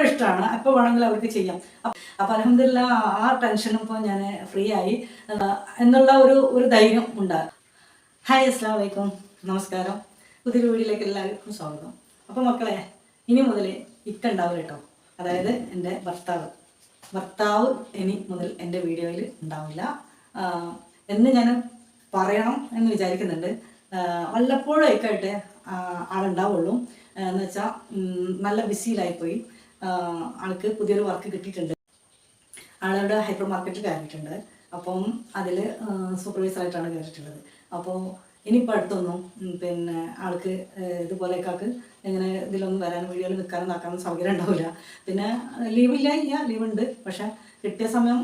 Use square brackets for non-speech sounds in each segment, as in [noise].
അവരുടെ ഇഷ്ടമാണ്. അപ്പോൾ വേണമെങ്കിൽ അവർക്ക് ചെയ്യാം. അപ്പോൾ അലഹമില്ല ആ ടെൻഷനും ഇപ്പോൾ ഞാൻ ഫ്രീ ആയി എന്നുള്ള ഒരു ഒരു ധൈര്യം ഉണ്ടാകും. ഹായ് അസ്സാം വലൈക്കും നമസ്കാരം. പുതിയ വീഡിയോയിലേക്ക് എല്ലാവർക്കും സ്വാഗതം. അപ്പോൾ മക്കളെ ഇനി മുതൽ ഇക്ക ഉണ്ടാവും കേട്ടോ. അതായത് എന്റെ ഭർത്താവ്. ഭർത്താവ് ഇനി മുതൽ എന്റെ വീഡിയോയിൽ ഉണ്ടാവില്ല. എന്ന് ഞാൻ പറയണം എന്ന് വിചാരിക്കുന്നുണ്ട്. വല്ലപ്പോഴും ആയിക്കോട്ടെ ആളുണ്ടാവുള്ളൂ. എന്ന് വെച്ചാൽ നല്ല ബിസിയിലായിപ്പോയി. ആൾക്ക് പുതിയൊരു വർക്ക് കിട്ടിയിട്ടുണ്ട്. ആളവിടെ ഹൈപ്പർ മാർക്കറ്റിൽ കയറിയിട്ടുണ്ട്. അപ്പം അതിൽ സൂപ്പർവൈസറായിട്ടാണ് കയറിയിട്ടുള്ളത്. അപ്പോൾ ഇനിയിപ്പോൾ അടുത്തൊന്നും പിന്നെ ആൾക്ക് ഇതുപോലെയൊക്കെ ഇങ്ങനെ ഇതിലൊന്നും വരാനും വീഡിയോയിൽ നിൽക്കാനും നടക്കാനും സൗകര്യം ഉണ്ടാവില്ല. പിന്നെ ലീവില്ല ഇല്ല ലീവുണ്ട് പക്ഷെ കിട്ടിയ സമയം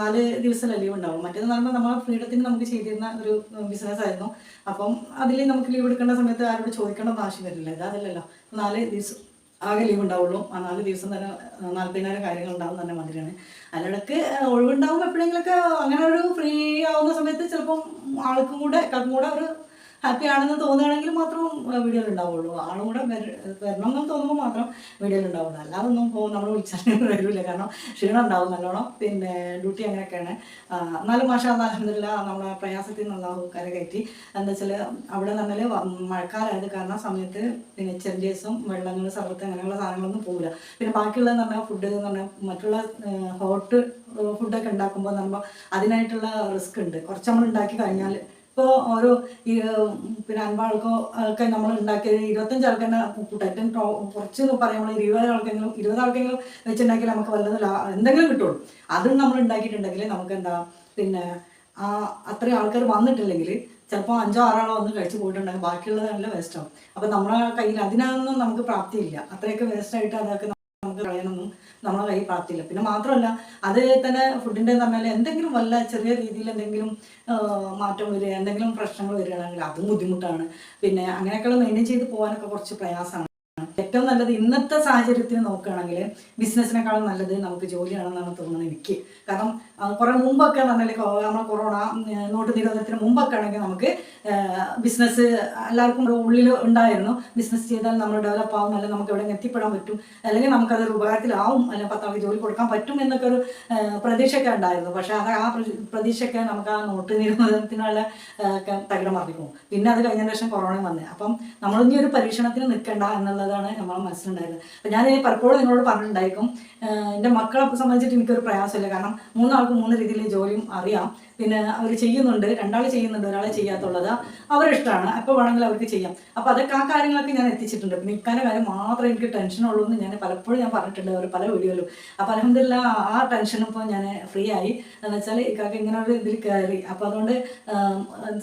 നാല് ദിവസമല്ല ലീവ് ഉണ്ടാവും മറ്റേത് പറയുമ്പോൾ നമ്മളെ ഫ്രീഡത്തിന് നമുക്ക് ചെയ്തിരുന്ന ഒരു ബിസിനസ് ആയിരുന്നു. അപ്പം അതിൽ നമുക്ക് ലീവ് എടുക്കേണ്ട സമയത്ത് ആരോട് ചോദിക്കേണ്ട ആവശ്യം വരില്ല. ഇതല്ലല്ലോ. നാല് ദിവസം ആകെ ലീവ് ഉണ്ടാവുള്ളൂ. ആ നാല് ദിവസം തന്നെ നാൽപ്പതിനായിരം കാര്യങ്ങൾ ഉണ്ടാവും തന്നെ മാതിരിയാണ് അതിനിടയ്ക്ക് ഒഴിവുണ്ടാവും എപ്പോഴെങ്കിലൊക്കെ അങ്ങനെ ഒരു ഫ്രീ ആവുന്ന സമയത്ത് ചിലപ്പം ആൾക്കും കൂടെ കൂടെ ഒരു ഹാപ്പി ആണെന്ന് തോന്നുകയാണെങ്കിൽ മാത്രം വീഡിയോയിൽ ഉണ്ടാവുള്ളൂ. ആളും കൂടെ വര- വരണം എന്ന് തോന്നുമ്പോൾ മാത്രം വീഡിയോയിൽ ഉണ്ടാവുള്ളൂ. അല്ലാതൊന്നും പോകും നമ്മൾ വിളിച്ചാൽ [laughs] വരില്ല. കാരണം ക്ഷീണം ഉണ്ടാവും നല്ലോണം. പിന്നെ ഡ്യൂട്ടി അങ്ങനെയൊക്കെയാണ്. എന്നാലും മാഷ അലഹമില്ല നമ്മളെ പ്രയാസത്തിൽ നന്നാവും കരകയറ്റി എന്താ വെച്ചാൽ അവിടെ തന്നെ മഴക്കാലമായത് കാരണം സമയത്ത് പിന്നെ ചെറിയസും വെള്ളങ്ങൾ സർവത്ത് അങ്ങനെയുള്ള സാധനങ്ങളൊന്നും പോകില്ല പിന്നെ ബാക്കിയുള്ളതെന്ന് പറഞ്ഞാൽ ഫുഡ് എന്ന് പറഞ്ഞാൽ മറ്റുള്ള ഹോട്ട് ഫുഡൊക്കെ ഉണ്ടാക്കുമ്പോൾ നമ്മൾ അതിനായിട്ടുള്ള റിസ്ക് ഉണ്ട്. കുറച്ച് നമ്മൾ ഉണ്ടാക്കി കഴിഞ്ഞാൽ ഇപ്പോൾ ഓരോ പിന്നെ അൻപാൾക്കോ ഒക്കെ നമ്മൾ ഉണ്ടാക്കിയത് ഇരുപത്തഞ്ച് ആൾക്കാരുടെ ഏറ്റവും കുറച്ച് പറയുമ്പോൾ ഇരുപത് ആൾക്കെങ്കിലും ഇരുപത് ആൾക്കെങ്കിലും വെച്ചുണ്ടാക്കിയാൽ നമുക്ക് വല്ലതും എന്തെങ്കിലും കിട്ടുള്ളൂ. അതും നമ്മൾ ഉണ്ടാക്കിയിട്ടുണ്ടെങ്കിൽ നമുക്ക് എന്താ പിന്നെ ആ അത്രയും ആൾക്കാർ വന്നിട്ടില്ലെങ്കിൽ ചിലപ്പോൾ അഞ്ചോ ആറാളോ വന്ന് കഴിച്ചു പോയിട്ടുണ്ടെങ്കിൽ ബാക്കിയുള്ളത് വേസ്റ്റാവും അപ്പം നമ്മളെ കയ്യിൽ അതിനൊന്നും നമുക്ക് പ്രാപ്തിയില്ല. അത്രയൊക്കെ വേസ്റ്റായിട്ട് അതൊക്കെ നമുക്ക് കളയാനൊന്നും നമ്മളെ കയ്യിൽ പ്രാപ്തിയില്ല പിന്നെ മാത്രമല്ല അത് തന്നെ ഫുഡിന്റെ പറഞ്ഞാൽ എന്തെങ്കിലും വല്ല ചെറിയ രീതിയിൽ എന്തെങ്കിലും മാറ്റം വരിക എന്തെങ്കിലും പ്രശ്നങ്ങൾ വരികയാണെങ്കിൽ അതും ബുദ്ധിമുട്ടാണ്. പിന്നെ അങ്ങനെയൊക്കെയുള്ള മെയിന്റെയിൻ ചെയ്ത് പോകാനൊക്കെ കുറച്ച് പ്രയാസമാണ്. ഏറ്റവും നല്ലത് ഇന്നത്തെ സാഹചര്യത്തിന് നോക്കുകയാണെങ്കിൽ ബിസിനസ്സിനേക്കാളും നല്ലത് നമുക്ക് ജോലിയാണെന്നാണ് തോന്നുന്നത് എനിക്ക്. കാരണം കുറേ മുമ്പൊക്കെ പറഞ്ഞാൽ നമ്മുടെ കൊറോണ നോട്ട് നിരോധനത്തിന് മുമ്പൊക്കെ ആണെങ്കിൽ നമുക്ക് ബിസിനസ് എല്ലാവർക്കും ഉള്ളിൽ ഉണ്ടായിരുന്നു. ബിസിനസ് ചെയ്താൽ നമ്മൾ ഡെവലപ്പ് ആവും അല്ലെങ്കിൽ നമുക്ക് എവിടെ എത്തിപ്പെടാൻ പറ്റും അല്ലെങ്കിൽ നമുക്കതൊരു ഉപകാരത്തിലാവും അല്ലെങ്കിൽ പത്താൾക്ക് ജോലി കൊടുക്കാൻ പറ്റും എന്നൊക്കെ ഒരു പ്രതീക്ഷയൊക്കെ ഉണ്ടായിരുന്നു. പക്ഷെ അത് ആ പ്രതി- പ്രതീക്ഷയൊക്കെ നമുക്ക് ആ നോട്ട് നിരോധനത്തിനുള്ള തകിടം മറിക്കും പിന്നെ അത് കഴിഞ്ഞ ശേഷം കൊറോണ വന്നത് അപ്പം നമ്മളിനി ഒരു പരീക്ഷണത്തിന് നിൽക്കണ്ട എന്നുള്ളതാണ് നമ്മളെ മനസ്സിലുണ്ടായിരുന്നത്. അപ്പം ഞാൻ പലപ്പോഴും നിങ്ങളോട് പറഞ്ഞിട്ടുണ്ടായിരിക്കും എന്റെ മക്കളെ സംബന്ധിച്ചിട്ട് എനിക്കൊരു പ്രയാസമില്ല. കാരണം മൂന്നാൾക്ക് മൂന്ന് രീതിയിൽ ജോലിയും അറിയാം. പിന്നെ അവർ ചെയ്യുന്നുണ്ട് രണ്ടാൾ ചെയ്യുന്നുണ്ട് ഒരാളെ ചെയ്യാത്തുള്ളത് അവരിഷ്ടമാണ്. അപ്പോൾ വേണമെങ്കിൽ അവർക്ക് ചെയ്യാം. അപ്പോൾ അതൊക്കെ ആ കാര്യങ്ങളൊക്കെ ഞാൻ എത്തിച്ചിട്ടുണ്ട്. പിന്നെ ഇക്കാന്റെ കാര്യം മാത്രം എനിക്ക് ടെൻഷനുള്ളൂ എന്ന് ഞാൻ പലപ്പോഴും ഞാൻ പറഞ്ഞിട്ടുണ്ട് അവർ പല വീഡിയോയിലും. അപ്പോൾ അലഹമില്ല ആ ടെൻഷനും ഇപ്പോൾ ഞാൻ ഫ്രീ ആയി. എന്ന് വെച്ചാൽ ഇക്കാക്ക് ഇങ്ങനെ ഒരു ഇതിൽ കയറി. അപ്പോൾ അതുകൊണ്ട്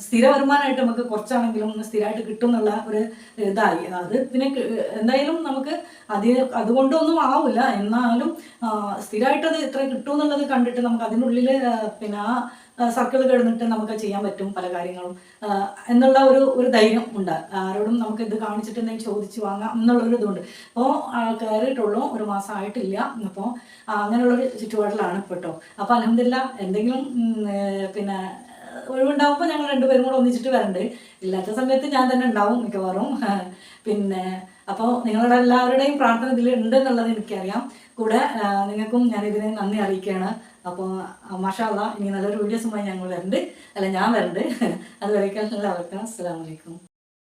സ്ഥിര വരുമാനമായിട്ട് നമുക്ക് കുറച്ചാണെങ്കിലും സ്ഥിരമായിട്ട് കിട്ടും എന്നുള്ള ഒരു ഇതായി. അത് പിന്നെ എന്തായാലും നമുക്ക് അതിന് അതുകൊണ്ടൊന്നും ആവില്ല എന്നാലും സ്ഥിരമായിട്ടത് ഇത്ര കിട്ടും എന്നുള്ളത് കണ്ടിട്ട് നമുക്ക് അതിനുള്ളിൽ പിന്നെ ആ സർക്കിൾ കിടന്നിട്ട് നമുക്ക് ചെയ്യാൻ പറ്റും പല കാര്യങ്ങളും. എന്നുള്ള ഒരു ഒരു ധൈര്യം ഉണ്ട്. ആരോടും നമുക്ക് ഇത് കാണിച്ചിട്ട് കാണിച്ചിട്ടുണ്ടെങ്കിൽ ചോദിച്ച് വാങ്ങാം എന്നുള്ളൊരു ഇതുണ്ട്. അപ്പോൾ കയറിയിട്ടുള്ളൂ ഒരു മാസം ആയിട്ടില്ല. അപ്പോൾ അങ്ങനെയുള്ളൊരു ചുറ്റുപാടിലാണ് ഇപ്പോൾ കേട്ടോ അപ്പോൾ അലഹമില്ല എന്തെങ്കിലും പിന്നെ ഒഴിവുണ്ടാകുമ്പോൾ ഞങ്ങൾ രണ്ടുപേരും കൂടെ ഒന്നിച്ചിട്ട് വരണ്ട്. ഇല്ലാത്ത സമയത്ത് ഞാൻ തന്നെ ഉണ്ടാവും മിക്കവാറും. [laughs] പിന്നെ അപ്പോൾ നിങ്ങളുടെ എല്ലാവരുടെയും പ്രാർത്ഥന ഇതിൽ ഉണ്ട് എന്നുള്ളത് എനിക്കറിയാം. കൂടെ നിങ്ങൾക്കും ഞാൻ ഇതിനെ നന്ദി അറിയിക്കുകയാണ്. അപ്പോൾ മഷാള്ള ഇനി നല്ലൊരു വീഡിയോസുമായി ഞങ്ങൾ വരുന്നുണ്ട് അല്ല ഞാൻ വരുന്നുണ്ട് അതുവരേക്കും എല്ലാവർക്കും അസ്സാം വലൈക്കും